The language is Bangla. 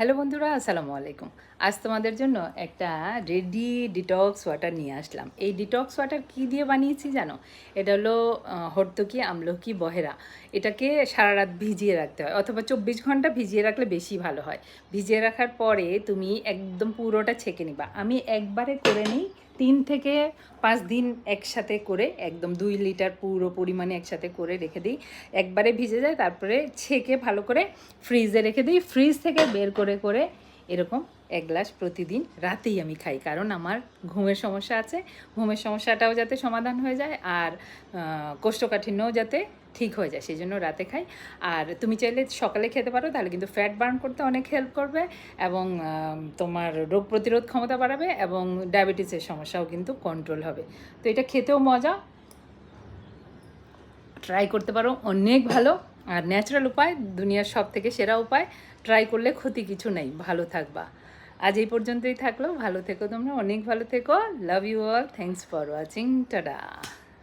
হ্যালো বন্ধুরা, আসসালামু আলাইকুম। আজ তোমাদের জন্য একটা রেডি ডিটক্স ওয়াটার নিয়ে আসলাম। এই ডিটক্স ওয়াটার কি দিয়ে বানিয়েছি জানো? এটা হলো হরতকি, আমলকি, বহেরা। এটাকে সারা রাত ভিজিয়ে রাখতে হয়, অথবা চব্বিশ ঘণ্টা ভিজিয়ে রাখলে বেশি ভালো হয়। ভিজিয়ে রাখার পরে তুমি একদম পুরোটা ছেঁকে নিবা। আমি একবারে করে নিই তিন থেকে পাঁচ দিন একসাথে করে, একদম দুই লিটার পুরো পরিমাণে একসাথে করে রেখে দিই। একবারে ভিজে যায়, তারপরে ছেঁকে ভালো করে ফ্রিজে রেখে দিই। ফ্রিজ থেকে বের করে করে এরকম এক গ্লাস প্রতিদিন রাতেই আমি খাই। কারণ আমার ঘুমের সমস্যা আছে। ঘুমের সমস্যাটাও যাতে সমাধান হয়ে যায় আর কোষ্ঠকাঠিন্যও যাতে ঠিক হয়ে যায় সেই জন্য রাতে খাই। আর তুমি চাইলে সকালে খেতে পারো, তাহলে কিন্তু ফ্যাট বার্ন করতে অনেক হেল্প করবে এবং তোমার রোগ প্রতিরোধ ক্ষমতা বাড়াবে এবং ডায়াবেটিসের সমস্যাও কিন্তু কন্ট্রোল হবে। তো এটা খেতেও মজা ট্রাই করতে পারো। অনেক ভালো। আর ন্যাচারাল উপায়, দুনিয়ার সব থেকে সেরা উপায় ট্রাই করলে ক্ষতি কিছু নেই। ভালো থাকবা। আজ এই পর্যন্তই থাকল। ভালো থেকো তোমরা। অনেক ভালো থেকো। Love you all thanks for watching tata